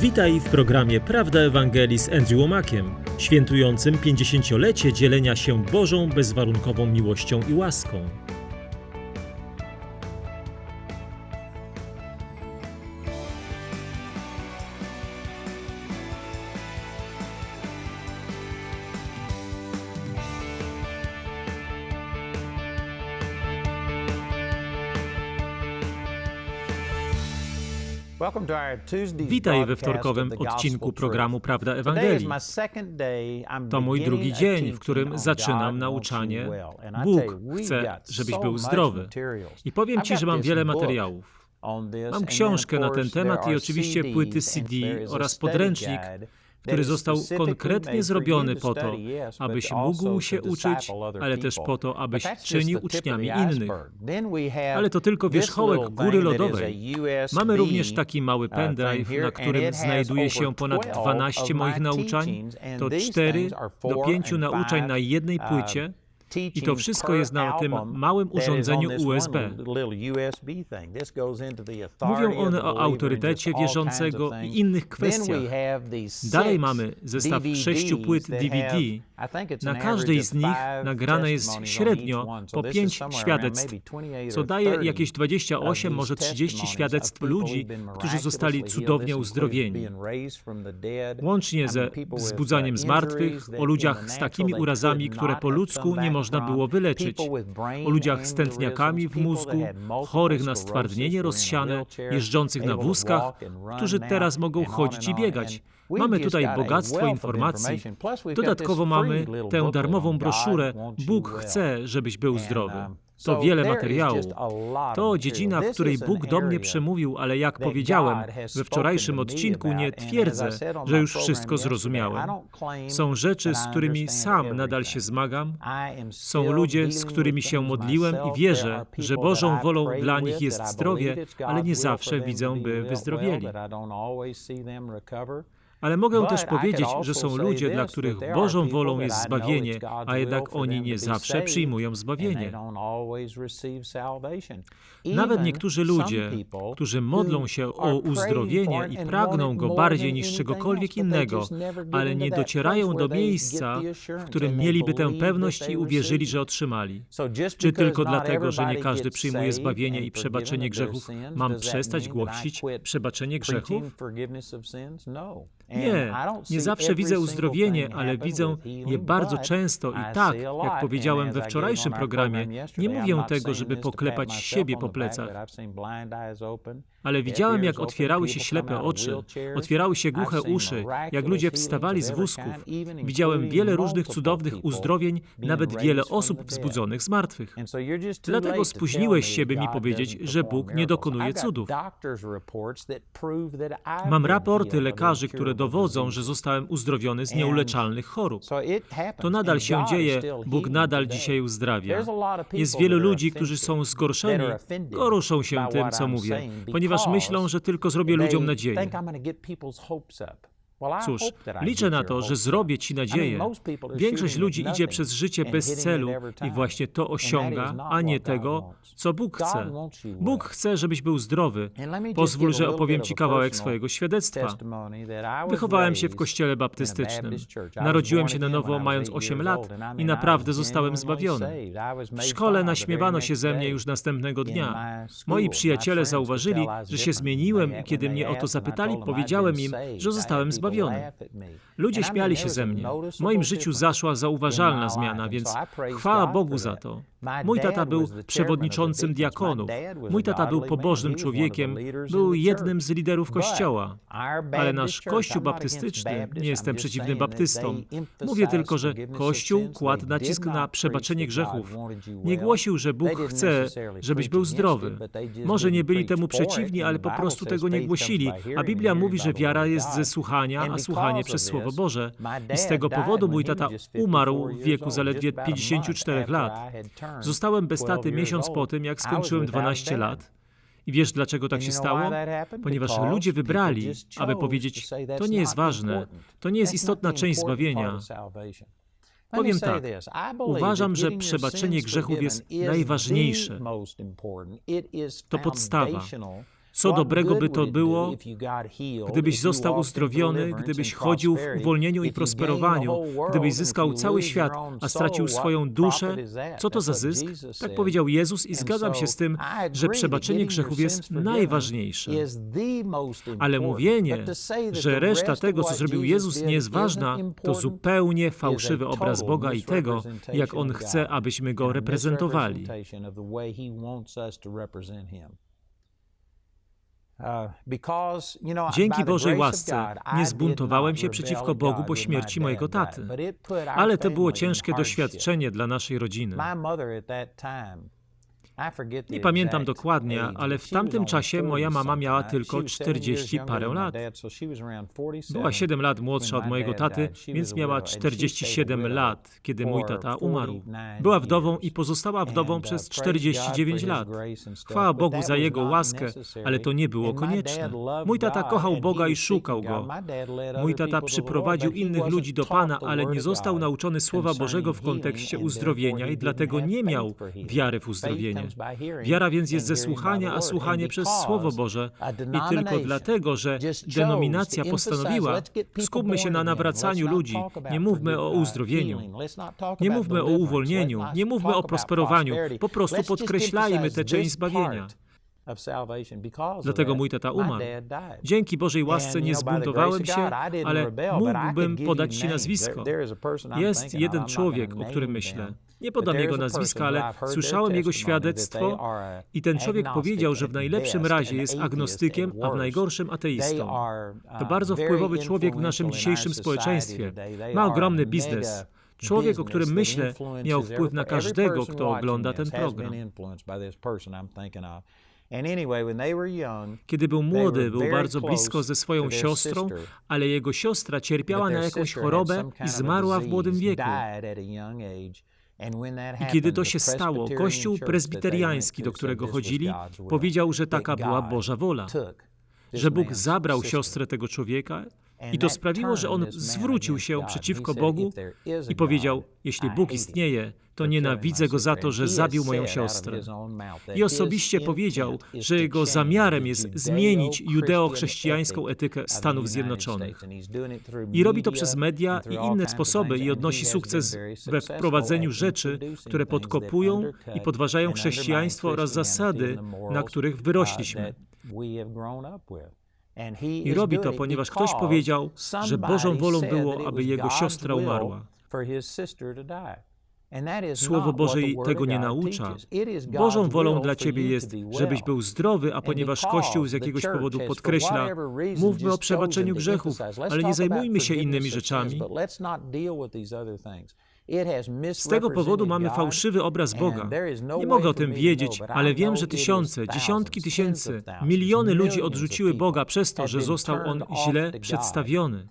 Witaj w programie Prawda Ewangelii z Andrew Łomakiem, świętującym 50-lecie dzielenia się Bożą bezwarunkową miłością i łaską. Witaj we wtorkowym odcinku programu Prawda Ewangelii. To mój drugi dzień, w którym zaczynam nauczanie. Bóg chce, żebyś był zdrowy. I powiem Ci, że mam wiele materiałów. Mam książkę na ten temat i oczywiście płyty CD oraz podręcznik, który został konkretnie zrobiony po to, abyś mógł się uczyć, ale też po to, abyś czynił uczniami innych. Ale to tylko wierzchołek góry lodowej. Mamy również taki mały pendrive, na którym znajduje się ponad 12 moich nauczań. To 4 do 5 nauczań na jednej płycie. I to wszystko jest na tym małym urządzeniu USB. Mówią one o autorytecie wierzącego i innych kwestiach. Dalej mamy zestaw sześciu płyt DVD. Na każdej z nich nagrane jest średnio po pięć świadectw, co daje jakieś 28, może 30 świadectw ludzi, którzy zostali cudownie uzdrowieni. Łącznie ze wzbudzaniem zmartwych, o ludziach z takimi urazami, które po ludzku nie można było wyleczyć, o ludziach z tętniakami w mózgu, chorych na stwardnienie rozsiane, jeżdżących na wózkach, którzy teraz mogą chodzić i biegać. Mamy tutaj bogactwo informacji. Dodatkowo mamy tę darmową broszurę Bóg chce, żebyś był zdrowy. To wiele materiału. To dziedzina, w której Bóg do mnie przemówił, ale jak powiedziałem we wczorajszym odcinku, nie twierdzę, że już wszystko zrozumiałem. Są rzeczy, z którymi sam nadal się zmagam. Są ludzie, z którymi się modliłem i wierzę, że Bożą wolą dla nich jest zdrowie, ale nie zawsze widzę, by wyzdrowieli. Ale mogę też powiedzieć, że są ludzie, dla których Bożą wolą jest zbawienie, a jednak oni nie zawsze przyjmują zbawienie. Nawet niektórzy ludzie, którzy modlą się o uzdrowienie i pragną go bardziej niż czegokolwiek innego, ale nie docierają do miejsca, w którym mieliby tę pewność i uwierzyli, że otrzymali. Czy tylko dlatego, że nie każdy przyjmuje zbawienie i przebaczenie grzechów, mam przestać głosić przebaczenie grzechów? Nie, nie zawsze widzę uzdrowienie, ale widzę je bardzo często i tak, jak powiedziałem we wczorajszym programie, nie mówię tego, żeby poklepać siebie po plecach. Ale widziałem, jak otwierały się ślepe oczy, otwierały się głuche uszy, jak ludzie wstawali z wózków. Widziałem wiele różnych cudownych uzdrowień, nawet wiele osób wzbudzonych z martwych. Dlatego spóźniłeś się, by mi powiedzieć, że Bóg nie dokonuje cudów. Mam raporty lekarzy, które dowodzą, że zostałem uzdrowiony z nieuleczalnych chorób. To nadal się dzieje, Bóg nadal dzisiaj uzdrawia. Jest wielu ludzi, którzy są zgorszeni, goruszą się tym, co mówię, ponieważ myślą, że tylko zrobię ludziom nadzieję. Cóż, liczę na to, że zrobię Ci nadzieję. Większość ludzi idzie przez życie bez celu i właśnie to osiąga, a nie tego, co Bóg chce. Bóg chce, żebyś był zdrowy. Pozwól, że opowiem Ci kawałek swojego świadectwa. Wychowałem się w kościele baptystycznym. Narodziłem się na nowo mając 8 lat i naprawdę zostałem zbawiony. W szkole naśmiewano się ze mnie już następnego dnia. Moi przyjaciele zauważyli, że się zmieniłem i kiedy mnie o to zapytali, powiedziałem im, że zostałem zbawiony zbawiony. Ludzie śmiali się ze mnie. W moim życiu zaszła zauważalna zmiana, więc chwała Bogu za to. Mój tata był przewodniczącym diakonów. Mój tata był pobożnym człowiekiem, był jednym z liderów kościoła. Ale nasz kościół baptystyczny, nie jestem przeciwny baptystom, mówię tylko, że kościół kładł nacisk na przebaczenie grzechów. Nie głosił, że Bóg chce, żebyś był zdrowy. Może nie byli temu przeciwni, ale po prostu tego nie głosili, a Biblia mówi, że wiara jest ze słuchania, a słuchanie przez Słowo Boże. I z tego powodu mój tata umarł w wieku zaledwie 54 lat. Zostałem bez taty miesiąc po tym, jak skończyłem 12 lat. I wiesz, dlaczego tak się stało? Ponieważ ludzie wybrali, aby powiedzieć, to nie jest ważne, to nie jest istotna część zbawienia. Powiem tak, uważam, że przebaczenie grzechów jest najważniejsze. To podstawa. Co dobrego by to było, gdybyś został uzdrowiony, gdybyś chodził w uwolnieniu i prosperowaniu, gdybyś zyskał cały świat, a stracił swoją duszę? Co to za zysk? Tak powiedział Jezus i zgadzam się z tym, że przebaczenie grzechów jest najważniejsze. Ale mówienie, że reszta tego, co zrobił Jezus, nie jest ważna, to zupełnie fałszywy obraz Boga i tego, jak On chce, abyśmy Go reprezentowali. Dzięki Bożej łasce nie zbuntowałem się przeciwko Bogu po śmierci mojego taty, ale to było ciężkie doświadczenie dla naszej rodziny. Nie pamiętam dokładnie, ale w tamtym czasie moja mama miała tylko 40 parę lat. Była 7 lat młodsza od mojego taty, więc miała 47 lat, kiedy mój tata umarł. Była wdową i pozostała wdową przez 49 lat. Chwała Bogu za jego łaskę, ale to nie było konieczne. Mój tata kochał Boga i szukał go. Mój tata przyprowadził innych ludzi do Pana, ale nie został nauczony Słowa Bożego w kontekście uzdrowienia i dlatego nie miał wiary w uzdrowienie. Wiara więc jest ze słuchania, a słuchanie przez Słowo Boże. I tylko dlatego, że denominacja postanowiła, skupmy się na nawracaniu ludzi, nie mówmy o uzdrowieniu, nie mówmy o uwolnieniu, nie mówmy o prosperowaniu, po prostu podkreślajmy tę część zbawienia. Dlatego mój tata umarł. Dzięki Bożej łasce nie zbuntowałem się, ale mógłbym podać Ci nazwisko. Jest jeden człowiek, o którym myślę. Nie podam jego nazwiska, ale słyszałem jego świadectwo i ten człowiek powiedział, że w najlepszym razie jest agnostykiem, a w najgorszym ateistą. To bardzo wpływowy człowiek w naszym dzisiejszym społeczeństwie. Ma ogromny biznes. Człowiek, o którym myślę, miał wpływ na każdego, kto ogląda ten program. Kiedy był młody, był bardzo blisko ze swoją siostrą, ale jego siostra cierpiała na jakąś chorobę i zmarła w młodym wieku. I kiedy to się stało, Kościół prezbiteriański, do którego chodzili, powiedział, że taka była Boża wola, że Bóg zabrał siostrę tego człowieka i to sprawiło, że on zwrócił się przeciwko Bogu i powiedział: Jeśli Bóg istnieje, to nienawidzę go za to, że zabił moją siostrę. I osobiście powiedział, że jego zamiarem jest zmienić judeo-chrześcijańską etykę Stanów Zjednoczonych. I robi to przez media i inne sposoby i odnosi sukces we wprowadzeniu rzeczy, które podkopują i podważają chrześcijaństwo oraz zasady, na których wyrośliśmy. I robi to, ponieważ ktoś powiedział, że Bożą wolą było, aby jego siostra umarła. Słowo Boże tego nie naucza. Bożą wolą dla Ciebie jest, żebyś był zdrowy, a ponieważ Kościół z jakiegoś powodu podkreśla, mówmy o przebaczeniu grzechów, ale nie zajmujmy się innymi rzeczami. Z tego powodu mamy fałszywy obraz Boga. No nie mogę o tym wiedzieć, ale wiem, że tysiące, dziesiątki tysięcy, miliony ludzi odrzuciły Boga przez to, że został On źle przedstawiony.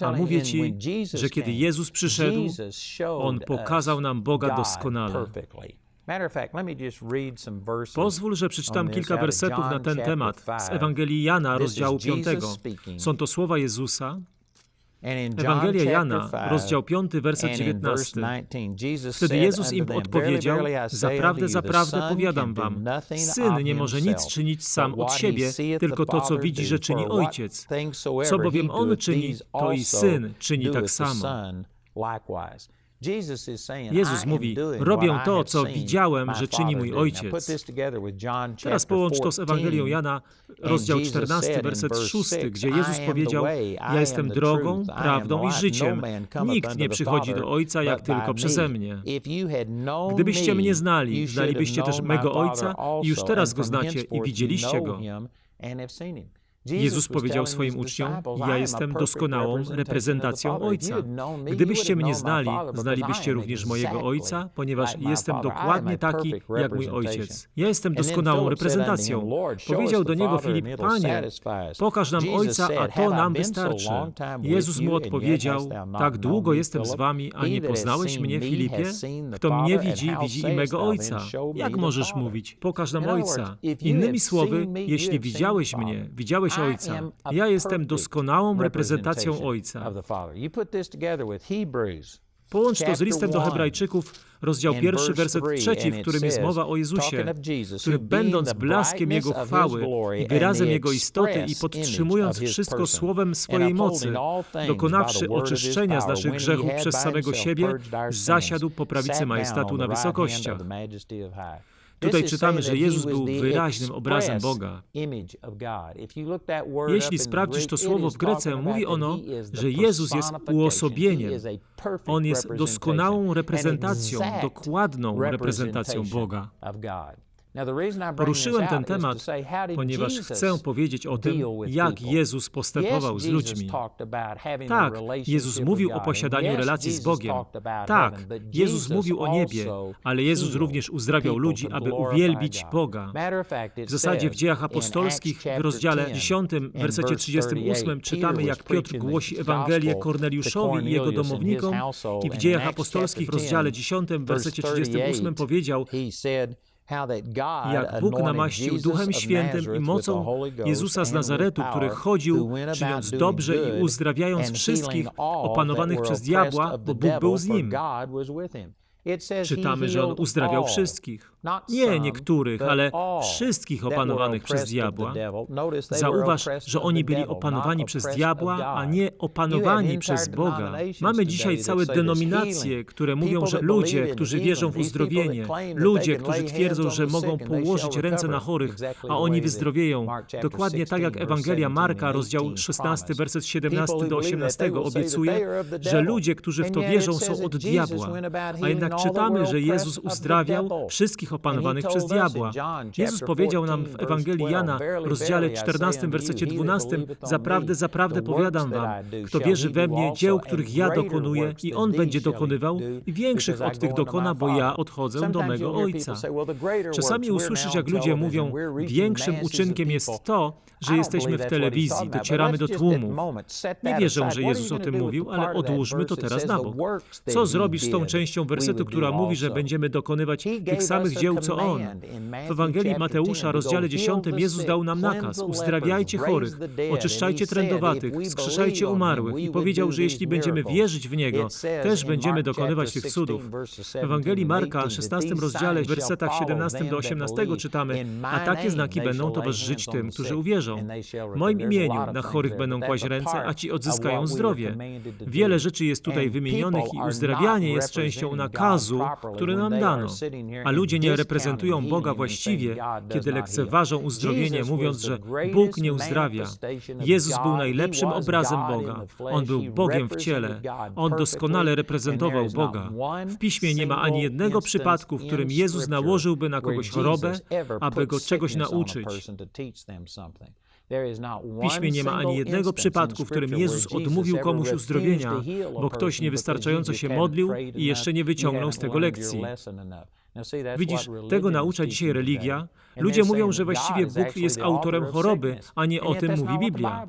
A mówię Ci, że kiedy Jezus przyszedł, On pokazał nam Boga doskonale. Pozwól, że przeczytam kilka wersetów na ten temat z Ewangelii Jana, rozdziału 5. Są to słowa Jezusa, Ewangelia Jana, rozdział 5, werset 19. Wtedy Jezus im odpowiedział, zaprawdę, zaprawdę powiadam wam, Syn nie może nic czynić sam od siebie, tylko to, co widzi, że czyni Ojciec. Co bowiem On czyni, to i Syn czyni tak samo. Jezus mówi, robię to, co widziałem, że czyni mój Ojciec. Teraz połącz to z Ewangelią Jana, rozdział 14, werset 6, gdzie Jezus powiedział, ja jestem drogą, prawdą i życiem. Nikt nie przychodzi do Ojca, jak tylko przeze mnie. Gdybyście mnie znali, znalibyście też mego Ojca i już teraz Go znacie i widzieliście Go. Jezus powiedział swoim uczniom: Ja jestem doskonałą reprezentacją Ojca. Gdybyście mnie znali, znalibyście również mojego Ojca, ponieważ jestem dokładnie taki jak mój Ojciec. Ja jestem doskonałą reprezentacją. Powiedział do niego Filip: Panie, pokaż nam Ojca, a to nam wystarczy. Jezus mu odpowiedział: Tak długo jestem z wami, a nie poznałeś mnie, Filipie? Kto mnie widzi, widzi i mego Ojca. Jak możesz mówić? Pokaż nam Ojca. Innymi słowy, jeśli widziałeś mnie, widziałeś Ojca. Ja jestem doskonałą reprezentacją Ojca. Połącz to z listem do Hebrajczyków, rozdział pierwszy, werset trzeci, w którym jest mowa o Jezusie, który będąc blaskiem Jego chwały i wyrazem Jego istoty i podtrzymując wszystko słowem swojej mocy, dokonawszy oczyszczenia z naszych grzechów przez samego siebie, zasiadł po prawicy majestatu na wysokościach. Tutaj czytamy, że Jezus był wyraźnym obrazem Boga. Jeśli sprawdzisz to słowo w Grece, mówi ono, że Jezus jest uosobieniem. On jest doskonałą reprezentacją, dokładną reprezentacją Boga. Poruszyłem ten temat, ponieważ chcę powiedzieć o tym, jak Jezus postępował z ludźmi. Tak, Jezus mówił o posiadaniu relacji z Bogiem. Tak, Jezus mówił o niebie, ale Jezus również uzdrawiał ludzi, aby uwielbić Boga. W zasadzie w dziejach apostolskich w rozdziale 10, wersecie 38 czytamy, jak Piotr głosi Ewangelię Korneliuszowi i jego domownikom i w dziejach apostolskich w rozdziale 10, wersecie 38 powiedział, jak Bóg namaścił Duchem Świętym i mocą Jezusa z Nazaretu, który chodził, czyniąc dobrze i uzdrawiając wszystkich opanowanych przez diabła, bo Bóg był z nim. Czytamy, że On uzdrawiał wszystkich. Nie niektórych, ale wszystkich opanowanych przez diabła. Zauważ, że oni byli opanowani przez diabła, a nie opanowani przez Boga. Mamy dzisiaj całe denominacje, które mówią, że ludzie, którzy wierzą w uzdrowienie, ludzie, którzy twierdzą, że mogą położyć ręce na chorych, a oni wyzdrowieją. Dokładnie tak jak Ewangelia Marka, rozdział 16, werset 17 do 18 obiecuje, że ludzie, którzy w to wierzą, są od diabła. A jednak czytamy, że Jezus uzdrawiał wszystkich opanowanych przez diabła. Jezus powiedział nam w Ewangelii Jana, rozdziale 14, wersecie 12, Zaprawdę, zaprawdę powiadam wam, kto wierzy we mnie, dzieł, których ja dokonuję i on będzie dokonywał i większych od tych dokona, bo ja odchodzę do mego Ojca. Czasami usłyszysz, jak ludzie mówią, większym uczynkiem jest to, że jesteśmy w telewizji, docieramy do tłumu. Nie wierzę, że Jezus o tym mówił, ale odłóżmy to teraz na bok. Co zrobisz z tą częścią wersetu, która mówi, że będziemy dokonywać tych samych dzieł, co On? W Ewangelii Mateusza, rozdziale 10, Jezus dał nam nakaz: uzdrawiajcie chorych, oczyszczajcie trędowatych, wskrzeszajcie umarłych i powiedział, że jeśli będziemy wierzyć w Niego, też będziemy dokonywać tych cudów. W Ewangelii Marka, 16 rozdziale, w wersetach 17 do 18 czytamy: A takie znaki będą towarzyszyć tym, którzy uwierzą. W moim imieniu na chorych będą kłaść ręce, a ci odzyskają zdrowie. Wiele rzeczy jest tutaj wymienionych i uzdrawianie jest częścią nakazu, który nam dano. A ludzie nie reprezentują Boga właściwie, kiedy lekceważą uzdrowienie, mówiąc, że Bóg nie uzdrawia. Jezus był najlepszym obrazem Boga. On był Bogiem w ciele. On doskonale reprezentował Boga. W piśmie nie ma ani jednego przypadku, w którym Jezus nałożyłby na kogoś chorobę, aby go czegoś nauczyć. W piśmie nie ma ani jednego przypadku, w którym Jezus odmówił komuś uzdrowienia, bo ktoś niewystarczająco się modlił i jeszcze nie wyciągnął z tego lekcji. Widzisz, tego naucza dzisiaj religia. Ludzie mówią, że właściwie Bóg jest autorem choroby, a nie o tym mówi Biblia.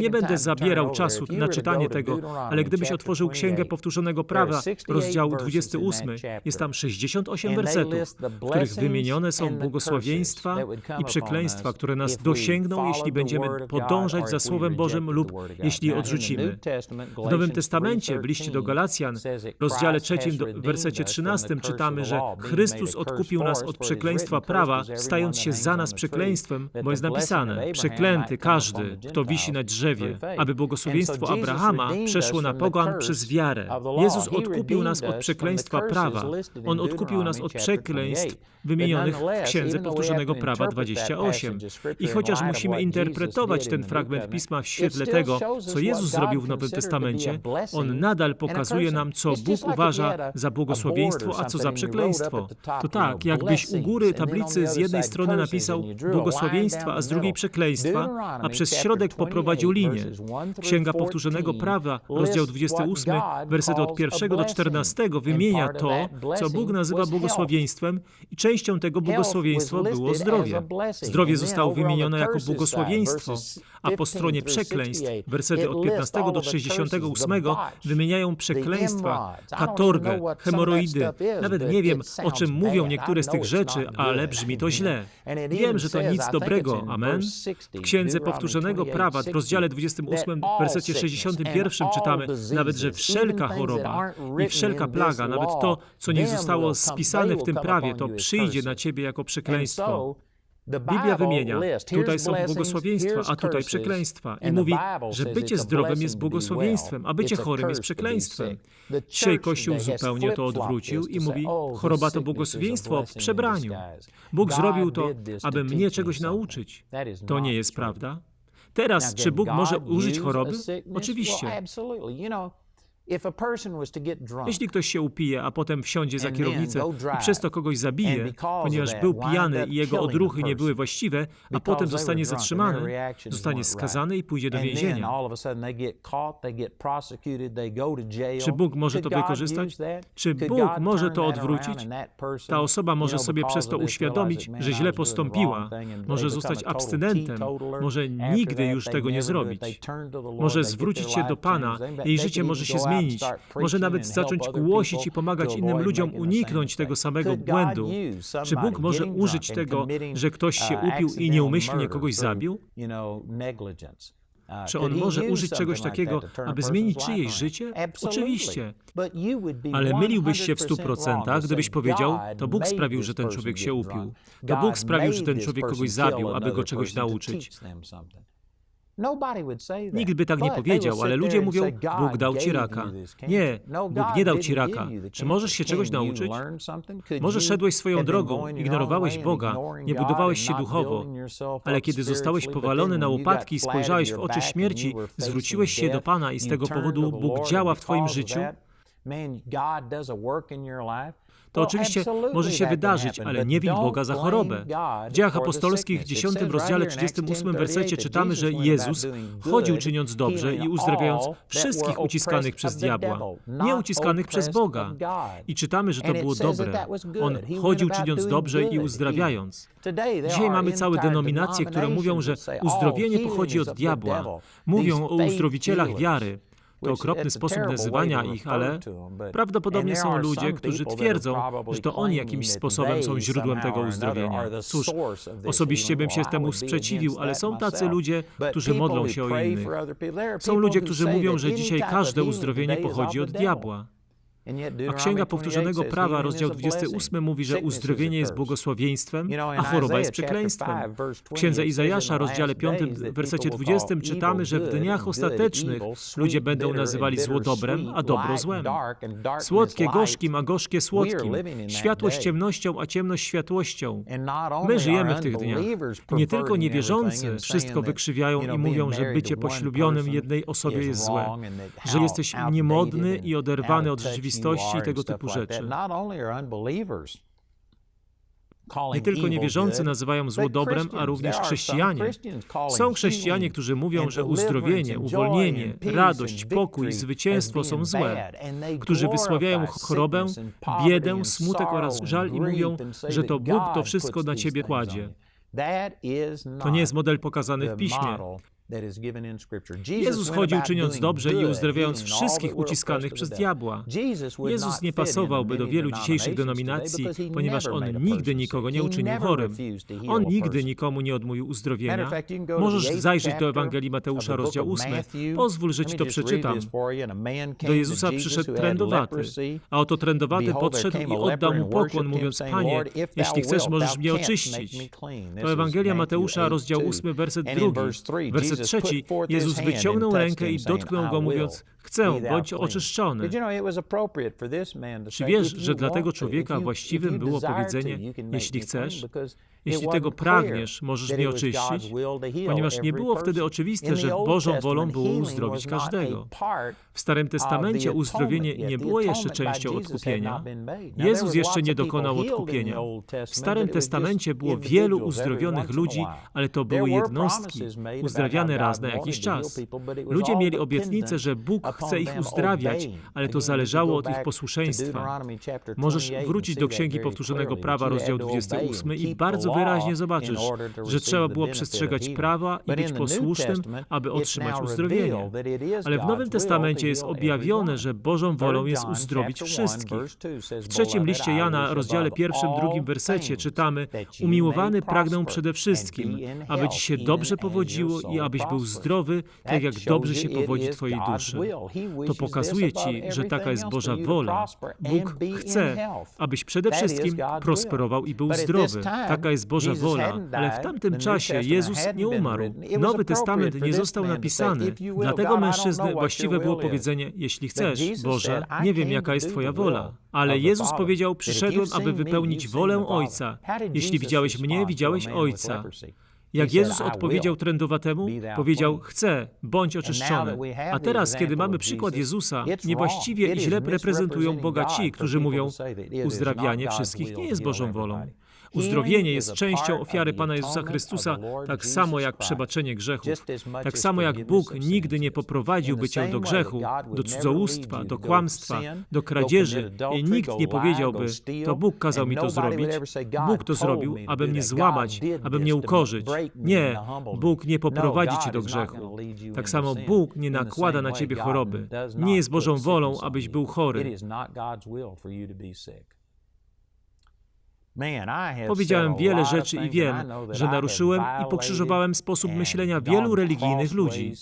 Nie będę zabierał czasu na czytanie tego, ale gdybyś otworzył Księgę Powtórzonego Prawa, rozdział 28, jest tam 68 wersetów, w których wymienione są błogosławieństwa i przekleństwa, które nas dosięgną, jeśli będziemy podążać za Słowem Bożym lub jeśli je odrzucimy. W Nowym Testamencie, w liście do Galacjan, rozdziale 3, wersecie 13 czytamy, że Chrystus odkupił nas od przekleństwa prawa, stając się za nas przekleństwem, bo jest napisane, przeklęty każdy, kto kto wisi na drzewie, aby błogosławieństwo Abrahama przeszło na pogan przez wiarę. Jezus odkupił nas od przekleństwa prawa. On odkupił nas od przekleństw wymienionych w Księdze Powtórzonego Prawa 28. I chociaż musimy interpretować ten fragment Pisma w świetle tego, co Jezus zrobił w Nowym Testamencie, on nadal pokazuje nam, co Bóg uważa za błogosławieństwo, a co za przekleństwo. To tak, jakbyś u góry tablicy z jednej strony napisał błogosławieństwa, a z drugiej przekleństwa, a przez środek poprowadził linię. Księga Powtórzonego Prawa, rozdział 28, werset od 1 do 14 wymienia to, co Bóg nazywa błogosławieństwem i częścią tego błogosławieństwa było zdrowie. Zdrowie zostało wymienione jako błogosławieństwo, a po stronie przekleństw, wersety od 15 do 68 wymieniają przekleństwa, katorgę, hemoroidy. Nawet nie wiem, o czym mówią niektóre z tych rzeczy, ale brzmi to źle. Wiem, że to nic dobrego, amen. W Księdze Powtórzonego Prawa w rozdziale 28, wersecie 61 czytamy nawet, że wszelka choroba i wszelka plaga, nawet to, co nie zostało spisane w tym prawie, to przyjdzie na ciebie jako przekleństwo. Biblia wymienia, tutaj są błogosławieństwa, a tutaj przekleństwa. I mówi, że bycie zdrowym jest błogosławieństwem, a bycie chorym jest przekleństwem. Dzisiaj Kościół zupełnie to odwrócił i mówi, oh, choroba to błogosławieństwo w przebraniu. Bóg zrobił to, aby mnie czegoś nauczyć. To nie jest prawda. Teraz, czy Bóg może użyć choroby? Oczywiście. Jeśli ktoś się upije, a potem wsiądzie za kierownicę i przez to kogoś zabije, ponieważ był pijany i jego odruchy nie były właściwe, a potem zostanie zatrzymany, zostanie skazany i pójdzie do więzienia. Czy Bóg może to wykorzystać? Czy Bóg może to odwrócić? Ta osoba może sobie przez to uświadomić, że źle postąpiła, może zostać abstynentem, może nigdy już tego nie zrobić, może zwrócić się do Pana, jej życie może się zmienić zmienić, może nawet zacząć głosić i pomagać innym ludziom uniknąć tego samego błędu. Czy Bóg może użyć tego, że ktoś się uh, upił i nieumyślnie kogoś zabił? Uh, Czy on może użyć czegoś takiego, aby zmienić czyjeś życie? Oczywiście. Ale myliłbyś się w stu procentach, gdybyś powiedział, to Bóg sprawił, że ten człowiek się upił. To Bóg sprawił, że ten człowiek kogoś zabił, aby go czegoś nauczyć. Nikt by tak nie powiedział, ale ludzie mówią, Bóg dał ci raka. Nie, no, Bóg nie dał ci raka. Czy możesz się czegoś nauczyć? Może szedłeś swoją drogą, ignorowałeś Boga, nie budowałeś się duchowo, ale kiedy zostałeś powalony na łopatki i spojrzałeś w oczy śmierci, zwróciłeś się do Pana i z tego powodu Bóg działa w Twoim życiu, to oczywiście może się wydarzyć, ale nie win Boga za chorobę. W dziejach apostolskich w 10 rozdziale 38 wersecie czytamy, że Jezus chodził czyniąc dobrze i uzdrawiając wszystkich uciskanych przez diabła, nie uciskanych przez Boga. I czytamy, że to było dobre. On chodził czyniąc dobrze i uzdrawiając. Dzisiaj mamy całe denominacje, które mówią, że uzdrowienie pochodzi od diabła. Mówią o uzdrowicielach wiary. To okropny sposób nazywania ich, ale prawdopodobnie są ludzie, którzy twierdzą, że to oni jakimś sposobem są źródłem tego uzdrowienia. Cóż, osobiście bym się temu sprzeciwił, ale są tacy ludzie, którzy modlą się o innych. Są ludzie, którzy mówią, że dzisiaj każde uzdrowienie pochodzi od diabła. A Księga Powtórzonego Prawa, rozdział 28 mówi, że uzdrowienie jest błogosławieństwem, a choroba jest przekleństwem. W Księdze Izajasza, rozdziale 5, wersecie 20 czytamy, że w dniach ostatecznych ludzie będą nazywali zło dobrem, a dobro złem. Słodkie gorzkim, a gorzkie słodkim. Światłość ciemnością, a ciemność światłością. My żyjemy w tych dniach. Nie tylko niewierzący wszystko wykrzywiają i mówią, że bycie poślubionym jednej osobie jest złe, że jesteś niemodny i oderwany od rzeczywistości, rzeczywistości i tego typu rzeczy. Nie tylko niewierzący nazywają zło dobrem, a również chrześcijanie. Są chrześcijanie, którzy mówią, że uzdrowienie, uwolnienie, radość, pokój, zwycięstwo są złe, którzy wysławiają chorobę, biedę, smutek oraz żal i mówią, że to Bóg to wszystko na ciebie kładzie. To nie jest model pokazany w piśmie. Jezus chodził czyniąc dobrze i uzdrawiając wszystkich uciskanych przez diabła. Jezus nie pasowałby do wielu dzisiejszych denominacji, ponieważ On nigdy nikogo nie uczynił chorym. On nigdy nikomu nie odmówił uzdrowienia. Możesz zajrzeć do Ewangelii Mateusza, rozdział 8. Pozwól, że ci to przeczytam. Do Jezusa przyszedł trędowaty, a oto trędowaty podszedł i oddał mu pokłon, mówiąc, Panie, jeśli chcesz, możesz mnie oczyścić. To Ewangelia Mateusza, rozdział 8, werset 2. Werset trzeci, Jezus wyciągnął rękę i dotknął go, mówiąc, chcę, bądź oczyszczony. Czy wiesz, że dla tego człowieka właściwym było powiedzenie, jeśli chcesz, jeśli tego pragniesz, możesz mnie oczyścić, ponieważ nie było wtedy oczywiste, że Bożą wolą było uzdrowić każdego. W Starym Testamencie uzdrowienie nie było jeszcze częścią odkupienia. Jezus jeszcze nie dokonał odkupienia. W Starym Testamencie było wielu uzdrowionych ludzi, ale to były jednostki, uzdrawiane raz na jakiś czas. Ludzie mieli obietnicę, że Bóg chce ich uzdrawiać, ale to zależało od ich posłuszeństwa. Możesz wrócić do Księgi Powtórzonego Prawa, rozdział 28 i bardzo wyraźnie zobaczysz, że trzeba było przestrzegać prawa i być posłusznym, aby otrzymać uzdrowienie. Ale w Nowym Testamencie jest objawione, że Bożą wolą jest uzdrowić wszystkich. W trzecim liście Jana, rozdziale pierwszym, drugim wersecie czytamy Umiłowany pragnę przede wszystkim, aby Ci się dobrze powodziło i abyś był zdrowy, tak jak dobrze się powodzi Twojej duszy. To pokazuje Ci, że taka jest Boża wola. Bóg chce, abyś przede wszystkim prosperował i był zdrowy. Taka jest Boża wola. Ale w tamtym czasie Jezus nie umarł. Nowy Testament nie został napisany. Dlatego mężczyzny właściwe było powiedzenie, jeśli chcesz, Boże, nie wiem jaka jest Twoja wola. Ale Jezus powiedział, przyszedłem, aby wypełnić wolę Ojca. Jeśli widziałeś mnie, widziałeś Ojca. Jak Jezus odpowiedział trędowatemu, powiedział: Chcę, bądź oczyszczony. A teraz, kiedy mamy przykład Jezusa, niewłaściwie i źle reprezentują Boga ci, którzy mówią: Uzdrawianie wszystkich nie jest Bożą wolą. Uzdrowienie jest częścią ofiary Pana Jezusa Chrystusa, tak samo jak przebaczenie grzechów. Tak samo jak Bóg nigdy nie poprowadziłby cię do grzechu, do cudzołóstwa, do kłamstwa, do kradzieży i nikt nie powiedziałby, to Bóg kazał mi to zrobić. Bóg to zrobił, aby mnie złamać, aby mnie ukorzyć. Nie, Bóg nie poprowadzi cię do grzechu. Tak samo Bóg nie nakłada na ciebie choroby. Nie jest Bożą wolą, abyś był chory. Powiedziałem wiele rzeczy i wiem, że naruszyłem i pokrzyżowałem sposób myślenia wielu religijnych ludzi.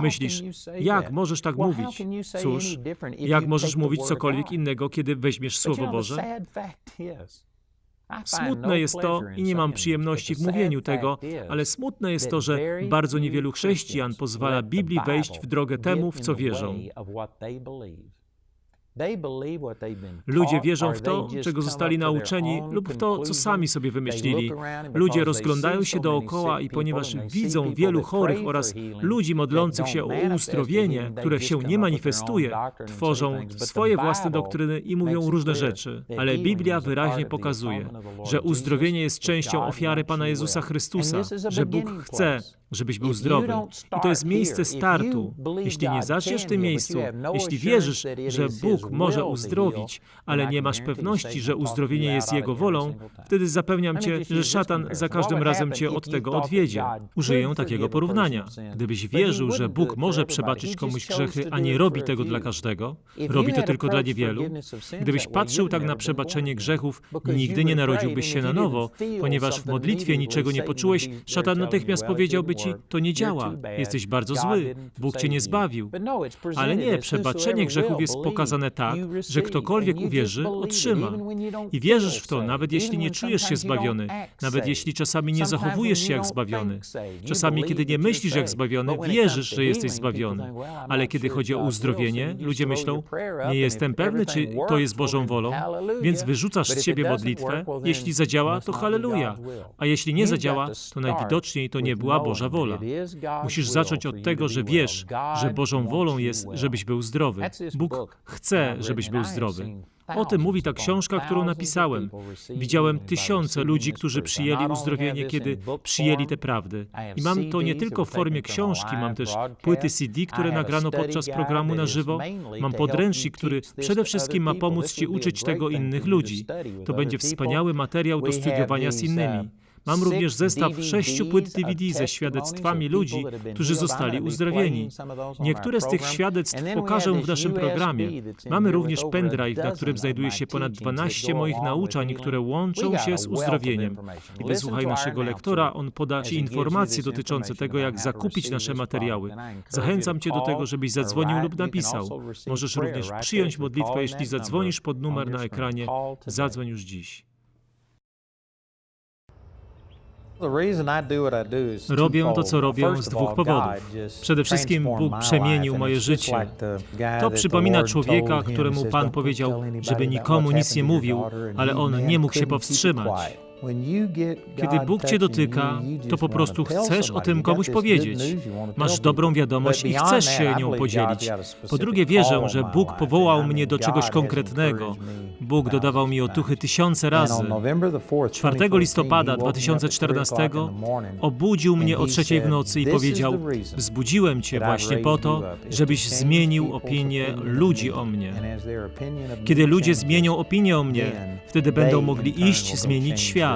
Myślisz, jak możesz tak mówić? Cóż, jak możesz mówić cokolwiek innego, kiedy weźmiesz Słowo Boże? Smutne jest to i nie mam przyjemności w mówieniu tego, ale smutne jest to, że bardzo niewielu chrześcijan pozwala Biblii wejść w drogę temu, w co wierzą. Ludzie wierzą w to, czego zostali nauczeni, lub w to, co sami sobie wymyślili. Ludzie rozglądają się dookoła i ponieważ widzą wielu chorych oraz ludzi modlących się o uzdrowienie, które się nie manifestuje, tworzą swoje własne doktryny i mówią różne rzeczy. Ale Biblia wyraźnie pokazuje, że uzdrowienie jest częścią ofiary Pana Jezusa Chrystusa, że Bóg chce, żebyś był zdrowy. I to jest miejsce startu. Jeśli nie zaczniesz w tym miejscu, jeśli wierzysz, że Bóg może uzdrowić, ale nie masz pewności, że uzdrowienie jest Jego wolą, wtedy zapewniam cię, że szatan za każdym razem cię od tego odwiedzie. Użyję takiego porównania. Gdybyś wierzył, że Bóg może przebaczyć komuś grzechy, a nie robi tego dla każdego, robi to tylko dla niewielu, gdybyś patrzył tak na przebaczenie grzechów, nigdy nie narodziłbyś się na nowo, ponieważ w modlitwie niczego nie poczułeś, szatan natychmiast powiedziałby to nie działa, jesteś bardzo zły, Bóg cię nie zbawił. Ale nie, przebaczenie grzechów jest pokazane tak, że ktokolwiek uwierzy, otrzyma. I wierzysz w to, nawet jeśli nie czujesz się zbawiony, nawet jeśli czasami nie zachowujesz się jak zbawiony. Czasami, kiedy nie myślisz jak zbawiony, wierzysz, że jesteś zbawiony. Ale kiedy chodzi o uzdrowienie, ludzie myślą, nie jestem pewny, czy to jest Bożą wolą, więc wyrzucasz z siebie modlitwę. Jeśli zadziała, to halleluja. A jeśli nie zadziała, to najwidoczniej to nie była Boża wola. Musisz zacząć od tego, że wiesz, że Bożą wolą jest, żebyś był zdrowy. Bóg chce, żebyś był zdrowy. O tym mówi ta książka, którą napisałem. Widziałem tysiące ludzi, którzy przyjęli uzdrowienie, kiedy przyjęli te prawdy. I mam to nie tylko w formie książki, mam też płyty CD, które nagrano podczas programu na żywo. Mam podręcznik, który przede wszystkim ma pomóc Ci uczyć tego innych ludzi. To będzie wspaniały materiał do studiowania z innymi. Mam również zestaw sześciu płyt DVD ze świadectwami ludzi, którzy zostali uzdrowieni. Niektóre z tych świadectw pokażę w naszym programie. Mamy również pendrive, na którym znajduje się ponad 12 moich nauczań, które łączą się z uzdrowieniem. I wysłuchaj naszego lektora, on poda Ci informacje dotyczące tego, jak zakupić nasze materiały. Zachęcam Cię do tego, żebyś zadzwonił lub napisał. Możesz również przyjąć modlitwę, jeśli zadzwonisz pod numer na ekranie. Zadzwoń już dziś. Robię to, co robię z dwóch powodów. Przede wszystkim Bóg przemienił moje życie. To przypomina człowieka, któremu Pan powiedział, żeby nikomu nic nie mówił, ale on nie mógł się powstrzymać. Kiedy Bóg cię dotyka, to po prostu chcesz o tym komuś powiedzieć. Masz dobrą wiadomość i chcesz się nią podzielić. Po drugie, wierzę, że Bóg powołał mnie do czegoś konkretnego. Bóg dodawał mi otuchy tysiące razy. 4 listopada 2014 obudził mnie o trzeciej w nocy i powiedział: Wzbudziłem cię właśnie po to, żebyś zmienił opinię ludzi o mnie. Kiedy ludzie zmienią opinię o mnie, wtedy będą mogli iść zmienić świat.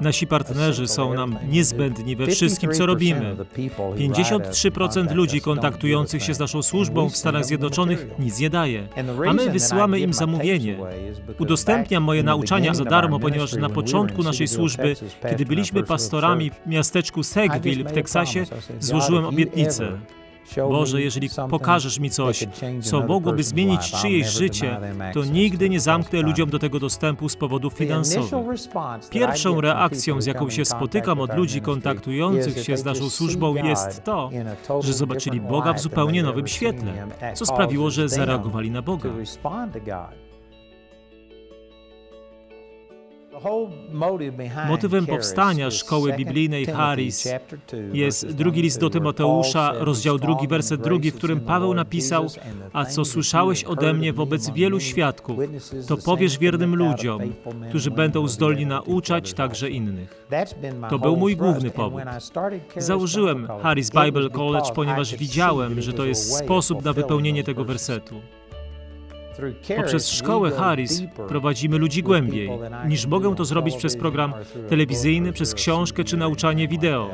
Nasi partnerzy są nam niezbędni we wszystkim, co robimy. 53% ludzi kontaktujących się z naszą służbą w Stanach Zjednoczonych nic nie daje, a my wysyłamy im zamówienie. Udostępniam moje nauczania za darmo, ponieważ na początku naszej służby, kiedy byliśmy pastorami w miasteczku Sackville w Teksasie, złożyłem obietnicę. Boże, jeżeli pokażesz mi coś, co mogłoby zmienić czyjeś życie, to nigdy nie zamknę ludziom do tego dostępu z powodów finansowych. Pierwszą reakcją, z jaką się spotykam od ludzi kontaktujących się z naszą służbą, jest to, że zobaczyli Boga w zupełnie nowym świetle, co sprawiło, że zareagowali na Boga. Motywem powstania szkoły biblijnej Harris jest drugi list do Tymoteusza, rozdział drugi, werset drugi, w którym Paweł napisał: A co słyszałeś ode mnie wobec wielu świadków, to powiesz wiernym ludziom, którzy będą zdolni nauczać także innych. To był mój główny powód. Założyłem Harris Bible College, ponieważ widziałem, że to jest sposób na wypełnienie tego wersetu. Poprzez szkołę Harris prowadzimy ludzi głębiej, niż mogę to zrobić przez program telewizyjny, przez książkę czy nauczanie wideo.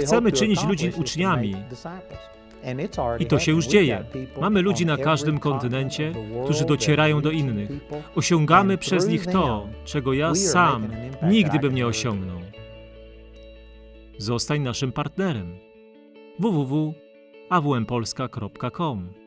Chcemy czynić ludzi uczniami. I to się już dzieje. Mamy ludzi na każdym kontynencie, którzy docierają do innych. Osiągamy przez nich to, czego ja sam nigdy bym nie osiągnął. Zostań naszym partnerem. www.awmpolska.com